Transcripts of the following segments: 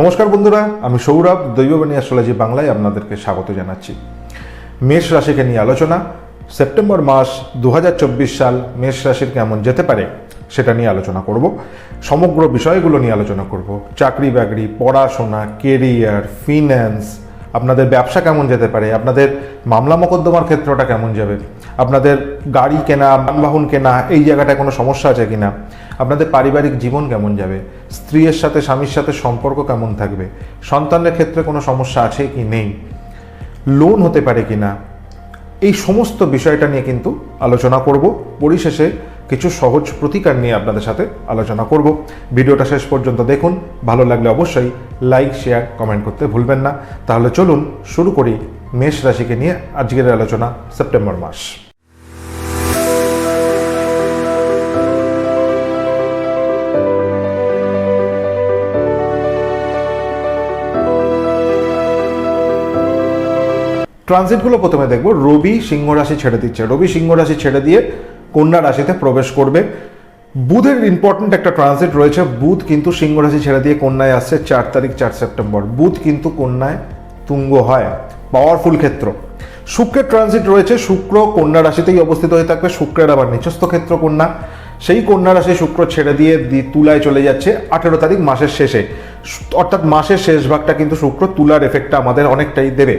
নমস্কার বন্ধুরা, আমি সৌরভ, দৈববাণী অ্যাস্ট্রোলজি বাংলায় আপনাদেরকে স্বাগত জানাচ্ছি। মেষ রাশিকে নিয়ে আলোচনা, সেপ্টেম্বর মাস দু হাজার চব্বিশ সাল মেষ রাশির কেমন যেতে পারে সেটা নিয়ে আলোচনা করব। সমগ্র বিষয়গুলো নিয়ে আলোচনা করব। চাকরি বাকরি, পড়াশোনা কেরিয়ার ফিন্যান্স আপনাদের ব্যবসা কেমন যেতে পারে, আপনাদের মামলা মোকদ্দমার ক্ষেত্রটা কেমন যাবে, আপনাদের গাড়ি কেনা, যানবাহন কেনা, এই জায়গাটায় কোনো সমস্যা আছে কিনা আপনাদের পারিবারিক জীবন কেমন যাবে? স্ত্রীর সাথে, স্বামীর সাথে সম্পর্ক কেমন থাকবে? সন্তানের ক্ষেত্রে কোনো সমস্যা আছে কি নেই? লোন হতে পারে কি না? এই সমস্ত বিষয়টা নিয়ে কিন্তু আলোচনা করব। পরিশেষে কিছু সহজ প্রতিকার নিয়ে আপনাদের সাথে আলোচনা করব। ভিডিওটা শেষ পর্যন্ত দেখুন। ভালো লাগলে অবশ্যই লাইক, শেয়ার, কমেন্ট করতে ভুলবেন না। তাহলে চলুন শুরু করি মেষ রাশিকে নিয়ে আজকের আলোচনা সেপ্টেম্বর মাস। ট্রানজিটগুলো প্রথমে দেখব। রবি সিংহ রাশি ছেড়ে দিচ্ছে। রবি সিংহ রাশি ছেড়ে দিয়ে কন্যা রাশিতে প্রবেশ করবে। বুধের ইম্পর্ট্যান্ট একটা ট্রানজিট রয়েছে। বুধ কিন্তু সিংহ রাশি ছেড়ে দিয়ে কন্যায় আসছে চার তারিখ, চার সেপ্টেম্বর। বুধ কিন্তু কন্যায় তুঙ্গ হয়। পাওয়ারফুল ক্ষেত্র। শুক্রের ট্রানজিট রয়েছে। শুক্র কন্যা রাশিতেই অবস্থিত হয়ে থাকবে। শুক্রের আবার নিচস্থ ক্ষেত্র কন্যা। সেই কন্যা রাশি শুক্র ছেড়ে দিয়ে তুলায় চলে যাচ্ছে আঠেরো তারিখ মাসের শেষে। অর্থাৎ মাসের শেষ ভাগটা কিন্তু শুক্র তুলার এফেক্টটা আমাদের অনেকটাই দেবে।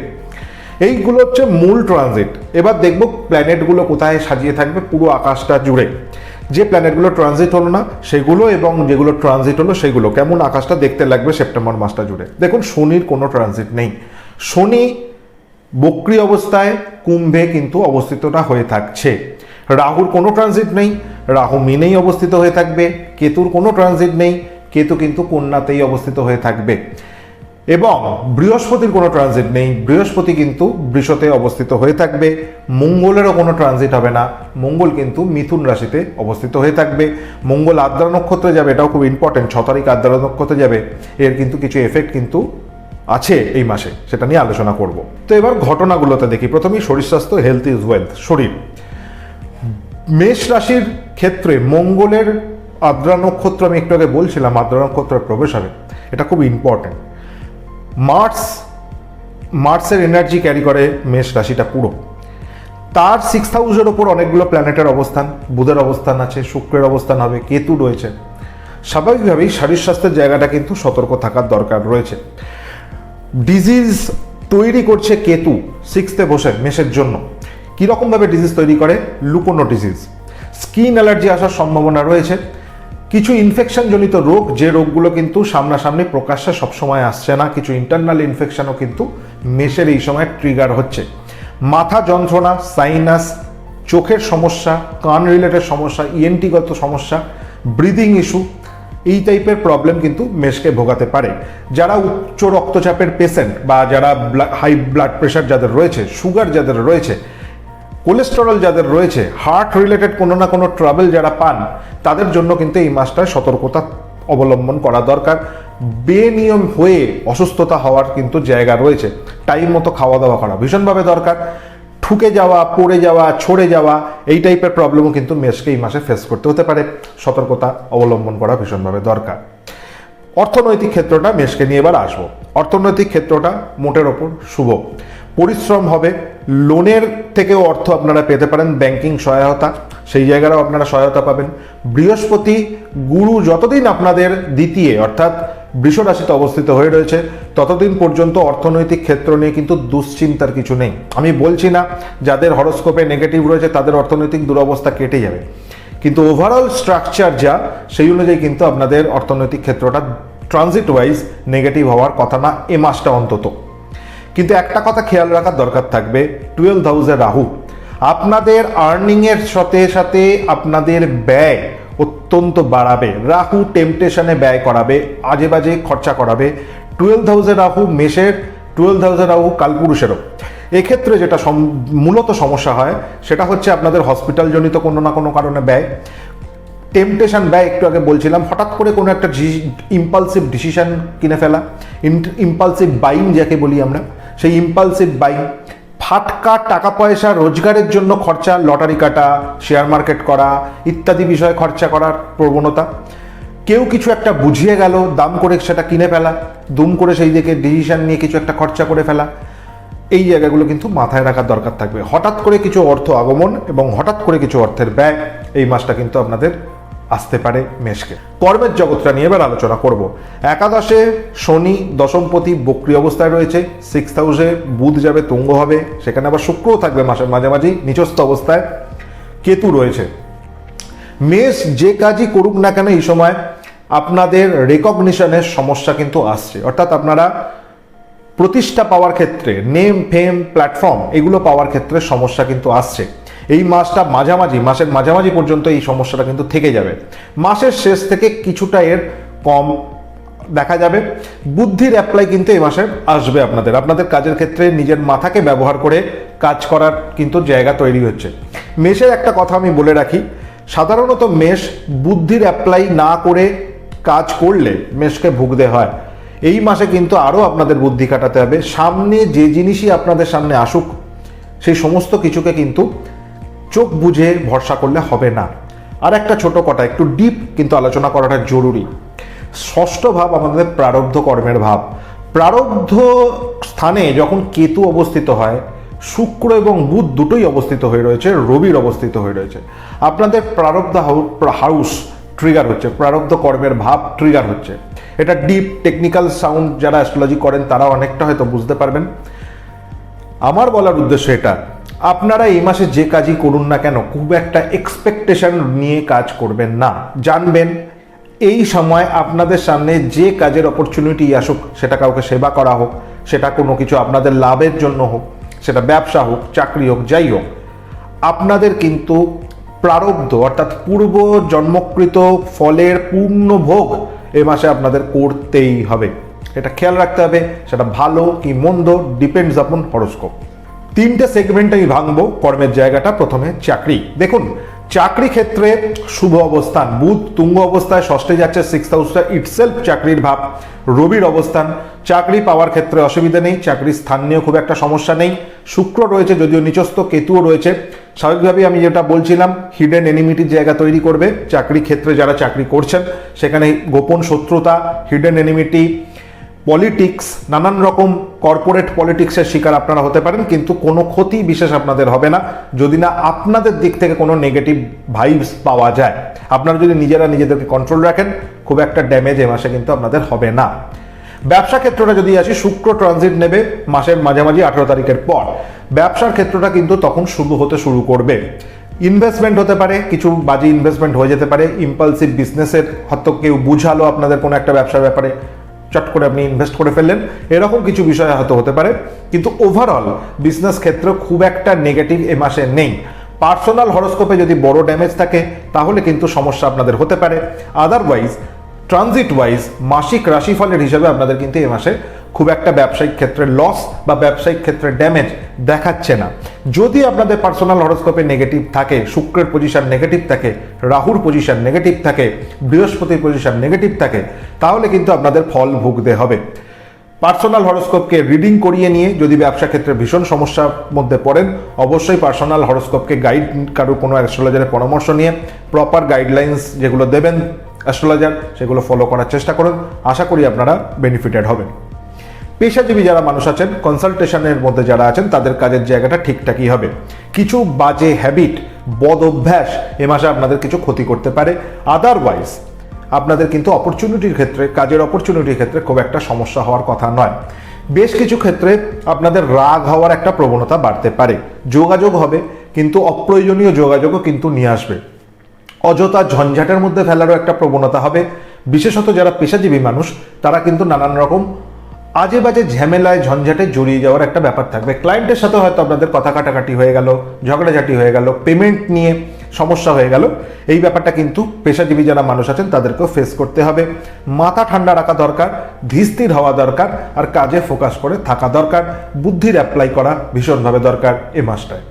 এইগুলো হচ্ছে মূল ট্রানজিট এবার দেখব প্ল্যানেটগুলো কোথায় সাজিয়ে থাকবে পুরো আকাশটা জুড়ে। যে প্ল্যানেটগুলো ট্রানজিট হলো না, সেগুলো এবং যেগুলো ট্রানজিট হলো সেগুলো। কেমন আকাশটা দেখতে লাগবে সেপ্টেম্বর মাসটা জুড়ে। দেখুন, শনির কোনো ট্রানজিট নেই। শনি বক্রি অবস্থায়, কুম্ভে কিন্তু অবস্থিতটা হয়ে থাকছে। রাহুর কোনো ট্রানজিট নেই, রাহু মিনেই অবস্থিত হয়ে থাকবে, কেতুর কোনো ট্রানজিট নেই, কেতু কিন্তু কন্যাতেই অবস্থিত হয়ে থাকবে। এবং বৃহস্পতির কোনো ট্রানজিট নেই। বৃহস্পতি কিন্তু বৃষতে অবস্থিত হয়ে থাকবে। মঙ্গলেরও কোনো ট্রানজিট হবে না। মঙ্গল কিন্তু মিথুন রাশিতে অবস্থিত হয়ে থাকবে। মঙ্গল আদ্রা নক্ষত্রে যাবে, এটাও খুব ইম্পর্টেন্ট ছ তারিখ আদ্রা নক্ষত্রে যাবে। এর কিন্তু কিছু এফেক্ট কিন্তু আছে এই মাসে, সেটা নিয়ে আলোচনা করব। তো এবার ঘটনাগুলোতে দেখি। প্রথমেই শরীর স্বাস্থ্য হেলথ ইজ ওয়েলথ শরীর। মেষ রাশির ক্ষেত্রে মঙ্গলের আদ্রা নক্ষত্র আমি একটু আগে বলছিলাম আদ্রা নক্ষত্রের প্রবেশ হবে। এটা খুব ইম্পর্টেন্ট মার্স, মার্সের এনার্জি ক্যারি করে মেষ রাশিটা পুরো। তার সিক্স হাউসের ওপর অনেকগুলো প্ল্যানেটের অবস্থান, বুধের অবস্থান আছে, শুক্রের অবস্থান হবে, কেতু রয়েছে। স্বাভাবিকভাবেই শারীর স্বাস্থ্যের জায়গাটা কিন্তু সতর্ক থাকার দরকার রয়েছে। ডিজিজ তৈরি করছে কেতু সিক্সতে বসে মেষের জন্য। কীরকমভাবে ডিজিজ তৈরি করে? লুকোনো ডিজিজ স্কিন অ্যালার্জি আসার সম্ভাবনা রয়েছে। কিছু ইনফেকশন জনিত রোগ, যে রোগগুলো কিন্তু সামনাসামনি প্রকাশ্যে সবসময় আসছে না, কিছু ইন্টারনাল ইনফেকশনও কিন্তু মেষের এই সময় ট্রিগার হচ্ছে। মাথা যন্ত্রণা সাইনাস চোখের সমস্যা, কান রিলেটেড সমস্যা ইএনটিগত সমস্যা ব্রিদিং ইস্যু এই টাইপের প্রবলেম কিন্তু মেষকে ভোগাতে পারে। যারা উচ্চ রক্তচাপের পেশেন্ট বা যারা হাই ব্লাড প্রেশার যাদের রয়েছে সুগার যাদের রয়েছে কোলেস্টেরল যাদের রয়েছে হার্ট রিলেটেড কোনো না কোনো ট্রাভেল যারা পান, তাদের জন্য কিন্তু এই মাসটায় সতর্কতা অবলম্বন করা দরকার। বেনিয়ম হয়ে অসুস্থতা হওয়ার কিন্তু জায়গা রয়েছে। টাইম মতো খাওয়া দাওয়া করা ভীষণভাবে দরকার। ঠুকে যাওয়া, পড়ে যাওয়া, ছড়ে যাওয়া, এই টাইপের প্রবলেমও কিন্তু মেষকে এই মাসে ফেস করতে হতে পারে। সতর্কতা অবলম্বন করা ভীষণভাবে দরকার। অর্থনৈতিক ক্ষেত্রটা মেষকে নিয়ে এবার আসব। অর্থনৈতিক ক্ষেত্রটা মোটের ওপর শুভ। পরিশ্রম হবে। লোনের থেকেও অর্থ আপনারা পেতে পারেন, ব্যাংকিং সহায়তা, সেই জায়গাটাও আপনারা সহায়তা পাবেন। বৃহস্পতি গুরু যতদিন আপনাদের দ্বিতীয়, অর্থাৎ বৃষ রাশিতে অবস্থিত হয়ে রয়েছে, ততদিন পর্যন্ত অর্থনৈতিক ক্ষেত্র নিয়ে কিন্তু দুশ্চিন্তার কিছু নেই। আমি বলছি না, যাদের হরস্কোপে নেগেটিভ রয়েছে, তাদের অর্থনৈতিক দুরবস্থা কেটে যাবে। কিন্তু ওভারঅল স্ট্রাকচার যা, সেই অনুযায়ী কিন্তু আপনাদের অর্থনৈতিক ক্ষেত্রটা ট্রানজিট ওয়াইজ নেগেটিভ হওয়ার কথা না, এ মাসটা অন্তত। কিন্তু একটা কথা খেয়াল রাখার দরকার থাকবে। টুয়েলভ হাউসে রাহু, আপনাদের আর্নিংয়ের সাথে সাথে আপনাদের ব্যয় অত্যন্ত বাড়াবে। রাহু টেম্পটেশনে ব্যয় করাবে আজে বাজে খরচা করাবে। টুয়েলভ হাউসে রাহু মেষের টুয়েলভ হাউসে রাহু কালপুরুষেরও। এক্ষেত্রে যেটা মূলত সমস্যা হয়, সেটা হচ্ছে আপনাদের হসপিটালজনিত কোনো না কোনো কারণে ব্যয়। টেম্পটেশন ব্যয় একটু আগে বলছিলাম, হঠাৎ করে কোনো একটা ইম্পালসিভ ডিসিশন কিনে ফেলা ইম্পালসিভ বাইং যাকে বলি আমরা সেই ইম্পালসিভ বাইং ফাটকা টাকা পয়সা রোজগারের জন্য খরচা, লটারি কাটা শেয়ার মার্কেট করা, ইত্যাদি বিষয়ে খরচা করার প্রবণতা। কেউ কিছু একটা বুঝিয়ে গেল, দাম করে সেটা কিনে ফেলা, দুম করে সেই দিকে ডিসিশন নিয়ে কিছু একটা খরচা করে ফেলা। এই জায়গাগুলো কিন্তু মাথায় রাখার দরকার থাকবে। হঠাৎ করে কিছু অর্থ আগমন এবং হঠাৎ করে কিছু অর্থের ব্যয়, এই মাসটা কিন্তু আপনাদের আসতে পারে মেষকে। কর্মের জগৎটা নিয়ে এবার আলোচনা করব। একাদশে শনি দশমপতি বক্রি অবস্থায় রয়েছে সিক্স হাউসে বুধ যাবে, তুঙ্গ হবে, সেখানে আবার শুক্রও থাকবে মাসের মাঝামাঝি নিচস্থ অবস্থায় কেতু রয়েছে। মেষ যে কাজই করুক না কেন এই সময় আপনাদের রেকগনিশনের সমস্যা কিন্তু আসছে। অর্থাৎ আপনারা প্রতিষ্ঠা পাওয়ার ক্ষেত্রে নেম ফেম প্ল্যাটফর্ম এগুলো পাওয়ার ক্ষেত্রে সমস্যা কিন্তু আসছে। এই মাসটা মাঝামাঝি, মাসের মাঝামাঝি পর্যন্ত এই সমস্যাটা কিন্তু থেকে যাবে। মাসের শেষ থেকে কিছুটা এর কম দেখা যাবে। বুদ্ধির অ্যাপ্লাই কিন্তু এই মাসে আসবে আপনাদের। আপনাদের কাজের ক্ষেত্রে নিজের মাথাকে ব্যবহার করে কাজ করার কিন্তু জায়গা তৈরি হচ্ছে। মেষের একটা কথা আমি বলে রাখি, সাধারণত মেষ বুদ্ধির অ্যাপ্লাই না করে কাজ করলে মেষকে ভুগতে হয়। এই মাসে কিন্তু আরও আপনাদের বুদ্ধি কাটাতে হবে। সামনে যে জিনিসই আপনাদের সামনে আসুক, সেই সমস্ত কিছুকে কিন্তু চোখ বুঝে ভরসা করলে হবে না। আর একটা ছোট কটা একটু ডিপ কিন্তু আলোচনা করাটা জরুরি। ষষ্ঠ ভাব আমাদের প্রারব্ধ কর্মের ভাব। প্রারব্ধ স্থানে যখন কেতু অবস্থিত হয়, শুক্র এবং বুধ দুটোই অবস্থিত হয়ে রয়েছে, রবির অবস্থিত হয়ে রয়েছে। আপনাদের প্রারব্ধ হাউস ট্রিগার হচ্ছে, প্রারব্ধ কর্মের ভাব ট্রিগার হচ্ছে। এটা ডিপ টেকনিক্যাল সাউন্ড যারা অ্যাস্ট্রোলজি করেন তারা অনেকটা হয়তো বুঝতে পারবেন। আমার বলার উদ্দেশ্য এটা আপনারা এই মাসে যে কাজই করুন না কেন, খুব একটা এক্সপেকটেশন নিয়ে কাজ করবেন না। জানবেন, এই সময় আপনাদের সামনে যে কাজের অপরচুনিটি আসুক, সেটা কাউকে সেবা করা হোক, সেটা কোনো কিছু আপনাদের লাভের জন্য হোক, সেটা ব্যবসা হোক, চাকরি হোক, যাই হোক, আপনাদের কিন্তু প্রারব্ধ, অর্থাৎ পূর্ব জন্মকৃত ফলের পূর্ণ ভোগ এ মাসে আপনাদের করতেই হবে। এটা খেয়াল রাখতে হবে, সেটা ভালো কি মন্দ ডিপেন্ডস আপন হরস্কোপ তিনটে সেগমেন্ট আমি ভাঙবো কর্মের জায়গাটা প্রথমে চাকরি। দেখুন, চাকরি ক্ষেত্রে শুভ অবস্থান, বুধ তুঙ্গ অবস্থায়, ষষ্ঠে যাচ্ছে সিক্স হাউসটা ইটসেলফ চাকরির ভাব, রবির অবস্থান, চাকরি পাওয়ার ক্ষেত্রে অসুবিধা নেই, চাকরির স্থান নিয়েও খুব একটা সমস্যা নেই। শুক্র রয়েছে যদিও নিচস্থ, কেতুও রয়েছে। স্বাভাবিকভাবেই আমি যেটা বলছিলাম হিডেন এনিমিটির জায়গা তৈরি করবে। চাকরি ক্ষেত্রে যারা চাকরি করছেন, সেখানে গোপন শত্রুতা হিডেন এনিমিটি পলিটিক্স নানান রকম কর্পোরেট পলিটিক্সের শিকার আপনারা হতে পারেন, কিন্তু কোনো ক্ষতি বিশেষ আপনাদের হবে না। যদি না আপনাদের দিক থেকে কোনো নেগেটিভ ভাইবস পাওয়া যায়, আপনারা যদি নিজেরা নিজেদেরকে কন্ট্রোল রাখেন, খুব একটা ড্যামেজ এ মাসে কিন্তু আপনাদের হবে না। ব্যবসা ক্ষেত্রটা যদি আসি, শুক্র ট্রানজিট নেবে মাসের মাঝামাঝি আঠেরো তারিখের পর। ব্যবসার ক্ষেত্রটা কিন্তু তখন শুরু হতে শুরু করবে। ইনভেস্টমেন্ট হতে পারে, কিছু বাজে ইনভেস্টমেন্ট হয়ে যেতে পারে ইম্পালসিভ বিজনেসের হয়তো কেউ বুঝালো আপনাদের কোনো একটা ব্যবসার ব্যাপারে। চট করে আপনি ইনভেস্ট করে ফেললেন। এরকম কিছু বিষয় হয়তো হতে পারে। কিন্তু ওভারঅল বিজনেস ক্ষেত্রে খুব একটা নেগেটিভ এ মাসে নেই। পার্সোনাল হরস্কোপে যদি বড় ড্যামেজ থাকে, তাহলে কিন্তু সমস্যা আপনাদের হতে পারে। আদারওয়াইজ ট্রানজিট ওয়াইজ মাসিক রাশিফলের হিসাবে আপনাদের কিন্তু এ মাসে খুব একটা ব্যবসায়িক ক্ষেত্রে লস বা ব্যবসায়িক ক্ষেত্রে ড্যামেজ দেখাচ্ছে না। যদি আপনাদের পার্সোনাল হরস্কোপে নেগেটিভ থাকে, শুক্রের পজিশন নেগেটিভ থাকে, রাহুর পজিশন নেগেটিভ থাকে, বৃহস্পতির পজিশন নেগেটিভ থাকে, তাহলে কিন্তু আপনাদের ফল ভুগতে হবে। পার্সোনাল হরস্কোপকে রিডিং করিয়ে নিয়ে যদি ব্যবসা ক্ষেত্রে ভীষণ সমস্যার মধ্যে পড়েন, অবশ্যই পার্সোনাল হরস্কোপকে গাইড কারও কোনো অ্যাস্ট্রোলজারের পরামর্শ নিয়ে প্রপার গাইডলাইন্স যেগুলো দেবেন অ্যাস্ট্রোলজার সেগুলো ফলো করার চেষ্টা করুন। আশা করি আপনারা বেনিফিটেড হবেন। পেশাজীবী যারা মানুষ আছেন কনসালটেশনের মধ্যে যারা আছেন, তাদের কাজের জায়গাটা ঠিকঠাকই হবে। কিছু বাজে হ্যাবিট বদ অভ্যাস এ মাসে আপনাদের কিছু ক্ষতি করতে পারে। আদারওয়াইজ আপনাদের কিন্তু অপরচুনিটির ক্ষেত্রে, কাজের অপরচুনিটির ক্ষেত্রে খুব একটা সমস্যা হওয়ার কথা নয়। বেশ কিছু ক্ষেত্রে আপনাদের রাগ হওয়ার একটা প্রবণতা বাড়তে পারে। যোগাযোগ হবে, কিন্তু অপ্রয়োজনীয় যোগাযোগও কিন্তু নিয়ে আসবে। অযথা ঝঞ্ঝাটের মধ্যে ফেলারও একটা প্রবণতা হবে। বিশেষত যারা পেশাজীবী মানুষ, তারা কিন্তু নানান রকম আজে বাজে ঝামেলায় ঝঞ্ঝাটে জড়িয়ে যাওয়ার একটা ব্যাপার থাকবে। ক্লায়েন্টের সাথে হয়তো আপনাদের কথা কাটাকাটি হয়ে গেল, ঝগড়াঝাটি হয়ে গেল পেমেন্ট নিয়ে সমস্যা হয়ে গেল। এই ব্যাপারটা কিন্তু পেশাজীবী যারা মানুষ আছেন, তাদেরকেও ফেস করতে হবে। মাথা ঠান্ডা রাখা দরকার ধীস্থির হওয়া দরকার, আর কাজে ফোকাস করে থাকা দরকার। বুদ্ধির অ্যাপ্লাই করা ভীষণভাবে দরকার এ মাসটায়।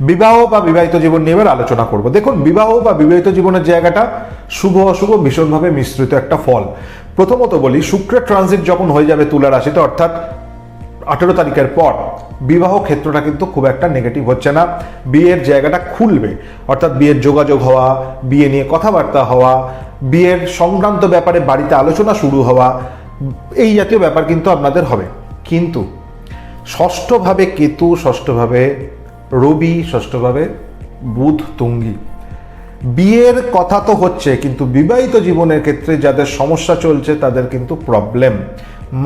বিবাহ বা বিবাহিত জীবন নিয়ে এবার আলোচনা করব। দেখুন, বিবাহ বা বিবাহিত জীবনের জায়গাটা শুভ অশুভ ভীষণভাবে মিশ্রিত একটা ফল। প্রথমত বলি, শুক্রের ট্রানজিট যখন হয়ে যাবে তুলা রাশিতে, অর্থাৎ আঠেরো তারিখের পর, বিবাহ ক্ষেত্রটা কিন্তু খুব একটা নেগেটিভ হচ্ছে না। বিয়ের জায়গাটা খুলবে, অর্থাৎ বিয়ের যোগাযোগ হওয়া, বিয়ে নিয়ে কথাবার্তা হওয়া, বিয়ের সংক্রান্ত ব্যাপারে বাড়িতে আলোচনা শুরু হওয়া, এই জাতীয় ব্যাপার কিন্তু আপনাদের হবে। কিন্তু ষষ্ঠভাবে কেতু, ষষ্ঠভাবে রবি, ষষ্ঠভাবে বুধ, তুঙ্গি বিয়ের কথা তো হচ্ছে, কিন্তু বিবাহিত জীবনের ক্ষেত্রে যাদের সমস্যা চলছে তাদের কিন্তু প্রবলেম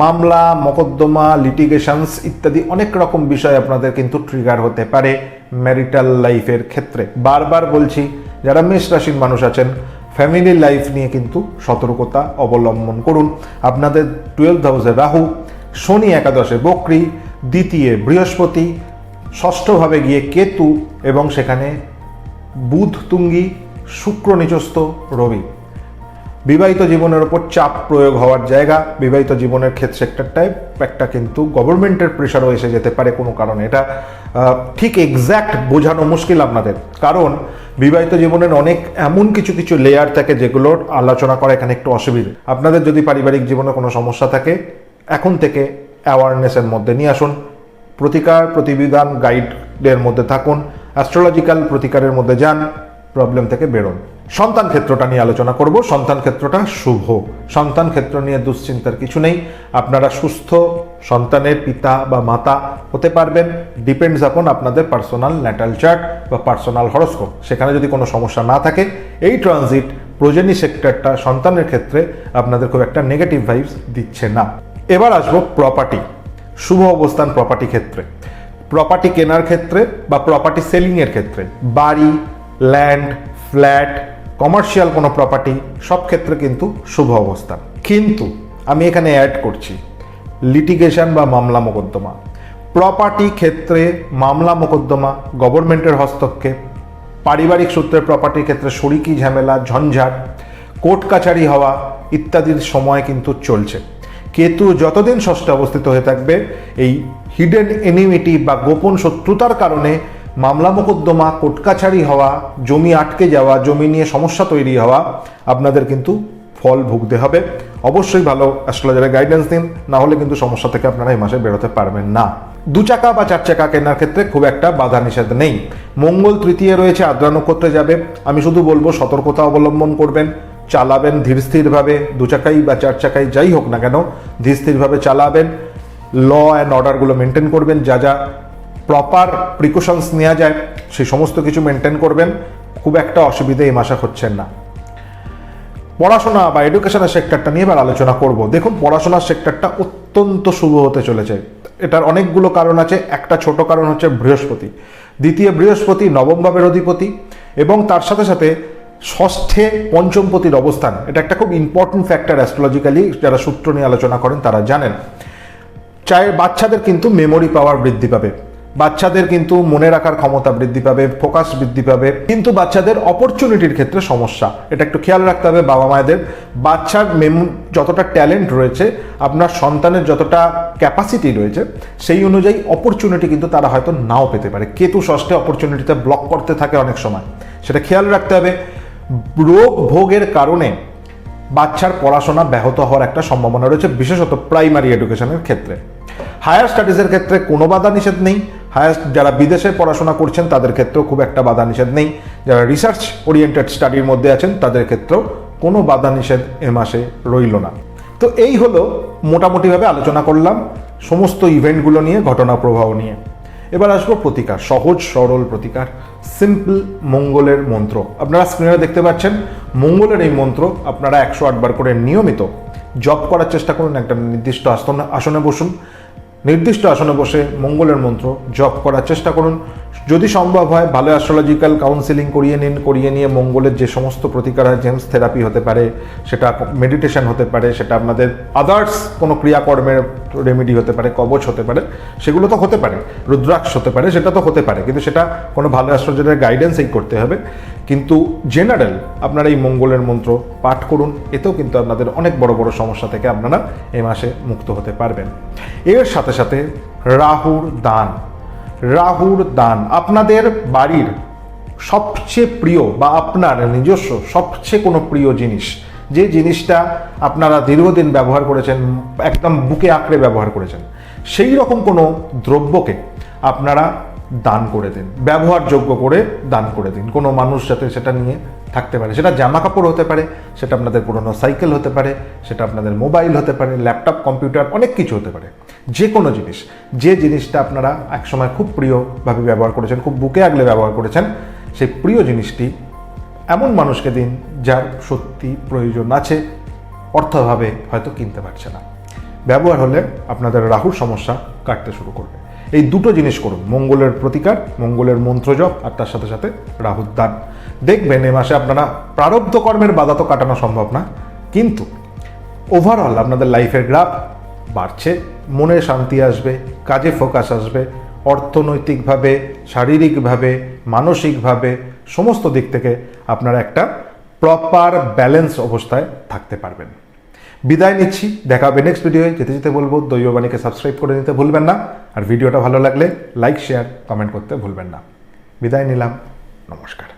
মামলা, মকদ্দমা লিটিগেশনস ইত্যাদি অনেক রকম বিষয় আপনাদের কিন্তু ট্রিগার হতে পারে ম্যারিটাল লাইফের ক্ষেত্রে। বারবার বলছি, যারা মেষ রাশির মানুষ আছেন ফ্যামিলি লাইফ নিয়ে কিন্তু সতর্কতা অবলম্বন করুন। আপনাদের টুয়েলভ হাউসে রাহু, শনি একাদশে বকরি, দ্বিতীয় বৃহস্পতি, ষষ্ঠভাবে গিয়ে কেতু এবং সেখানে বুধ তুঙ্গি শুক্র নিচস্থ রবি। বিবাহিত জীবনের ওপর চাপ প্রয়োগ হওয়ার জায়গা, বিবাহিত জীবনের ক্ষেত্রে সেক্টরটায় একটা কিন্তু গভর্নমেন্টের প্রেশারও এসে যেতে পারে কোনো কারণে। এটা ঠিক এক্স্যাক্ট বোঝানো মুশকিল আপনাদের। কারণ বিবাহিত জীবনের অনেক এমন কিছু কিছু লেয়ার থাকে যেগুলোর আলোচনা করা এখানে একটু অসুবিধে। আপনাদের যদি পারিবারিক জীবনে কোনো সমস্যা থাকে, এখন থেকে অ্যাওয়ারনেসের মধ্যে নিয়ে আসুন। প্রতিকার, প্রতিবিধান গাইডের মধ্যে থাকুন। অ্যাস্ট্রোলজিক্যাল প্রতিকারের মধ্যে যান। প্রবলেম থেকে বেরোন। সন্তান ক্ষেত্রটা নিয়ে আলোচনা করব। সন্তান ক্ষেত্রটা শুভ। সন্তান ক্ষেত্র নিয়ে দুশ্চিন্তার কিছু নেই। আপনারা সুস্থ সন্তানের পিতা বা মাতা হতে পারবেন। ডিপেন্ডস আপন আপনাদের পার্সোনাল ন্যাটাল চার্ট বা পার্সোনাল হরস্কোপ সেখানে যদি কোনো সমস্যা না থাকে, এই ট্রানজিট প্রোজেনি সেক্টরটা সন্তানের ক্ষেত্রে আপনাদের খুব একটা নেগেটিভ ভাইবস দিচ্ছে না। এবার আসব প্রপার্টি শুভ অবস্থান প্রপার্টি ক্ষেত্রে। প্রপার্টি কেনার ক্ষেত্রে বা প্রপার্টি সেলিংয়ের ক্ষেত্রে। বাড়ি ল্যান্ড ফ্ল্যাট কমার্শিয়াল কোনো প্রপার্টি সব ক্ষেত্রে কিন্তু শুভ অবস্থান কিন্তু আমি এখানে অ্যাড করছি লিটিগেশন বা মামলা মোকদ্দমা। প্রপার্টি ক্ষেত্রে মামলা মোকদ্দমা গভর্নমেন্টের হস্তক্ষেপ, পারিবারিক সূত্রে প্রপার্টির ক্ষেত্রে শরিকি ঝামেলা, ঝঞ্ঝাট, কোর্ট কাছারি হওয়া ইত্যাদির সময় কিন্তু চলছে। কেতু যতদিন ষষ্ঠে অবস্থিত হয়ে থাকবে, এই হিডেন এনিমিটি বা গোপন শত্রুতার কারণে মামলা মোকদ্দমা কোর্ট কাছারি হওয়া, জমি আটকে যাওয়া, জমি নিয়ে সমস্যা তৈরি হওয়া, আপনাদের কিন্তু ফল ভুগতে হবে। অবশ্যই ভালো অ্যাস্ট্রোলজারের গাইডেন্স দিন, না হলে কিন্তু সমস্যা থেকে আপনারা এই মাসে বেরোতে পারবেন না। দু চাকা বা চার চাকা কেনার ক্ষেত্রে খুব একটা বাধা নিষেধ নেই। মঙ্গল তৃতীয় রয়েছে আদ্রা নক্ষত্রে যাবে। আমি শুধু বলব, সতর্কতা অবলম্বন করবেন, চালাবেন ধীর স্থিরভাবে, দু চাকাই বা চার চাকাই যাই হোক না কেন, ধীর স্থিরভাবে চালাবেন ল অ্যান্ড অর্ডারগুলো মেনটেন করবেন, যা যা প্রপার প্রিকশনস নেওয়া যায়, সেই সমস্ত কিছু মেনটেন করবেন, খুব একটা অসুবিধে এই মাসে হচ্ছেন না। পড়াশোনা বা এডুকেশনের সেক্টরটা নিয়ে এবার আলোচনা করব। দেখুন, পড়াশোনার সেক্টরটা অত্যন্ত শুভ হতে চলেছে। এটার অনেকগুলো কারণ আছে। একটা ছোট কারণ হচ্ছে বৃহস্পতি। দ্বিতীয় বৃহস্পতি নবম ভাবের অধিপতি এবং তার সাথে সাথে ষষ্ঠে পঞ্চমপতির অবস্থান। এটা একটা খুব ইম্পর্টেন্ট ফ্যাক্টর অ্যাস্ট্রোলজিক্যালি যারা সূত্র নিয়ে আলোচনা করেন তারা জানেন। চাই বাচ্চাদের কিন্তু মেমোরি পাওয়ার বৃদ্ধি পাবে। বাচ্চাদের কিন্তু মনে রাখার ক্ষমতা বৃদ্ধি পাবে, ফোকাস বৃদ্ধি পাবে। কিন্তু বাচ্চাদের অপরচুনিটির ক্ষেত্রে সমস্যা। এটা একটু খেয়াল রাখতে হবে বাবা মায়েদের। বাচ্চার মেম যতটা ট্যালেন্ট রয়েছে, আপনার সন্তানের যতটা ক্যাপাসিটি রয়েছে, সেই অনুযায়ী অপরচুনিটি কিন্তু তারা হয়তো নাও পেতে পারে। কেতু ষষ্ঠে অপরচুনিটিতে ব্লক করতে থাকে অনেক সময়। সেটা খেয়াল রাখতে হবে। রোগ ভোগের কারণে বাচ্চার পড়াশোনা ব্যাহত হওয়ার একটা সম্ভাবনা রয়েছে, বিশেষত প্রাইমারি এডুকেশনের ক্ষেত্রে। হায়ার স্টাডিজের ক্ষেত্রে কোনো বাধা নিষেধ নেই। হায়ার যারা বিদেশে পড়াশোনা করছেন, তাদের ক্ষেত্রেও খুব একটা বাধা নিষেধ নেই। যারা রিসার্চ ওরিয়েন্টেড স্টাডির মধ্যে আছেন, তাদের ক্ষেত্রেও কোনো বাধা নিষেধ এ মাসে রইল না। তো এই হলো মোটামুটিভাবে আলোচনা করলাম সমস্ত ইভেন্টগুলো নিয়ে, ঘটনা প্রবাহ নিয়ে। এবার আসব প্রতিকার, সহজ, সরল প্রতিকার সিম্পল মঙ্গলের মন্ত্র। আপনারা স্ক্রিনে দেখতে পাচ্ছেন, মঙ্গলের এই মন্ত্র আপনারা একশো আটবার করে নিয়মিত জপ করার চেষ্টা করুন, একটা নির্দিষ্ট আসনে আসনে বসুন। নির্দিষ্ট আসনে বসে মঙ্গলের মন্ত্র জপ করার চেষ্টা করুন। যদি সম্ভব হয়, ভালো অ্যাস্ট্রোলজিক্যাল কাউন্সিলিং করিয়ে নিন, করিয়ে নিয়ে মঙ্গলের যে সমস্ত প্রতিকার হয় জেমস থেরাপি হতে পারে, সেটা মেডিটেশন হতে পারে, সেটা আপনাদের আদার্স কোনো ক্রিয়াকর্মের রেমেডি হতে পারে, কবচ হতে পারে, সেগুলো তো হতে পারে। রুদ্রাক্ষ হতে পারে, সেটা তো হতে পারে, কিন্তু সেটা কোনো ভালো অ্যাস্ট্রোলজারের গাইডেন্সেই করতে হবে। কিন্তু জেনারেল আপনারা এই মঙ্গলের মন্ত্র পাঠ করুন, এতেও কিন্তু আপনাদের অনেক বড় বড় সমস্যা থেকে আপনারা এই মাসে মুক্ত হতে পারবেন। এর সাথে সাথে রাহুর দান। রাহুর দান। আপনাদের বাড়ির সবচেয়ে প্রিয় বা আপনার নিজস্ব সবচেয়ে কোনো প্রিয় জিনিস, যে জিনিসটা আপনারা দীর্ঘদিন ব্যবহার করেছেন, একদম বুকে আঁকড়ে ব্যবহার করেছেন, সেই রকম কোনো দ্রব্যকে আপনারা দান করে দিন, ব্যবহারযোগ্য করে দান করে দিন। কোনো মানুষ যাতে সেটা নিয়ে থাকতে পারে, সেটা জামা কাপড় হতে পারে, সেটা আপনাদের পুরনো সাইকেল হতে পারে, সেটা আপনাদের মোবাইল হতে পারে, ল্যাপটপ, কম্পিউটার, অনেক কিছু হতে পারে। যে কোনো জিনিস, যে জিনিসটা আপনারা একসময় খুব প্রিয়ভাবে ব্যবহার করেছেন, খুব বুকে আগলে ব্যবহার করেছেন, সেই প্রিয় জিনিসটি এমন মানুষকে দিন যার সত্যি প্রয়োজন আছে, অর্থভাবে হয়তো কিনতে পারছে না। ব্যবহার হলে আপনাদের রাহুর সমস্যা কাটতে শুরু করবে। এই দুটো জিনিস করুন, মঙ্গলের প্রতিকার, মঙ্গলের মন্ত্রজপ আর তার সাথে সাথে রাহুর দান। দেখবেন এ মাসে আপনারা প্রারব্ধ কর্মের বাধা তো কাটানো সম্ভব না, কিন্তু ওভারঅল আপনাদের লাইফের গ্রাফ বাড়ছে মনে শান্তি আসবে, কাজে ফোকাস আসবে, অর্থনৈতিকভাবে, শারীরিকভাবে, মানসিকভাবে, সমস্ত দিক থেকে আপনারা একটা প্রপার ব্যালেন্স অবস্থায় থাকতে পারবেন। বিদায় নিচ্ছি, দেখা হবে নেক্সট ভিডিওয়ে যেতে যেতে বলব দৈববাণীকে সাবস্ক্রাইব করে নিতে ভুলবেন না। আর ভিডিওটা ভালো লাগলে লাইক শেয়ার কমেন্ট করতে ভুলবেন না। বিদায় নিলাম, নমস্কার।